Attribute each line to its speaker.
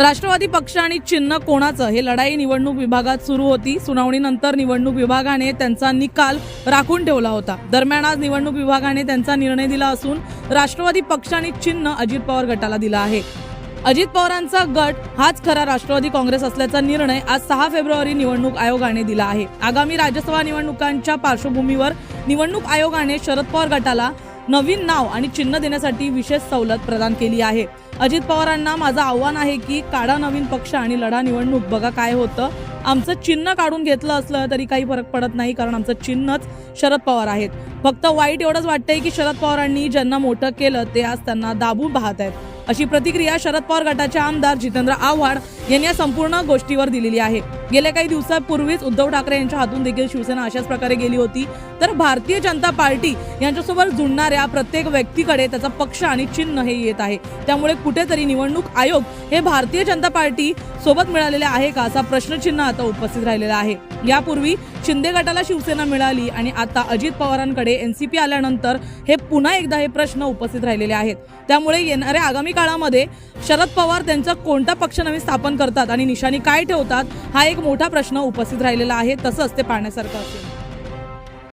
Speaker 1: राष्ट्रवादी पक्ष आणि चिन्ह कोणाचं? हे लढाई निवडणूक विभागात सुरू होती. सुनावणीनंतर निवडणूक विभागाने त्यांचा निकाल राखून ठेवला होता. दरम्यान आज निवडणूक विभागाने त्यांचा निर्णय दिला असून राष्ट्रवादी पक्ष आणि चिन्ह अजित पवार गटाला दिला आहे. अजित पवारांचा गट हाच खरा राष्ट्रवादी काँग्रेस असल्याचा निर्णय आज सहा फेब्रुवारी निवडणूक आयोगाने दिला आहे. आगामी राज्यसभा निवडणुकांच्या पार्श्वभूमीवर निवडणूक आयोगाने शरद पवार गटाला नवीन नाव आणि चिन्ह देण्यासाठी विशेष सवलत प्रदान केली आहे. अजित पवारांना माझं आव्हान आहे की काढा नवीन पक्ष आणि लढा निवडणूक. बघा काय होतं. आमचं चिन्ह काढून घेतलं असलं तरी काही फरक पडत नाही कारण आमचं चिन्हच शरद पवार आहेत. फक्त वाईट एवढंच वाटतंय की शरद पवारांनी ज्यांना मोठं केलं ते आज त्यांना दाबून पाहत आहेत. अशी प्रतिक्रिया शरद पवार गटाचे आमदार जितेंद्र आव्हाड यांनी या संपूर्ण गोष्टीवर दिलेली आहे. गेल्या काही दिवसापूर्वीच उद्धव ठाकरे यांच्या हातून देखील शिवसेना अशाच प्रकारे गेली होती. तर भारतीय जनता पार्टी यांच्यासोबत जुळणाऱ्या प्रत्येक व्यक्तीकडे त्याचा पक्ष आणि चिन्ह हे येत आहे. त्यामुळे कुठेतरी निवडणूक आयोग हे भारतीय जनता पार्टी सोबत मिळालेले आहे का असा प्रश्नचिन्ह आता उपस्थित राहिलेला आहे. यापूर्वी शिंदे गटाला शिवसेना मिळाली आणि आता अजित पवारांकडे एनसीपी आल्यानंतर हे पुन्हा एकदा हे प्रश्न उपस्थित राहिलेले आहेत. त्यामुळे येणाऱ्या आगामी काळामध्ये शरद पवार त्यांचा कोणता पक्ष नवीन स्थापन करतात आणि निशाणी काय ठेवतात हा एक मोठा प्रश्न उपस्थित राहिलेला आहे. तसंच ते पाहण्यासारखं असेल.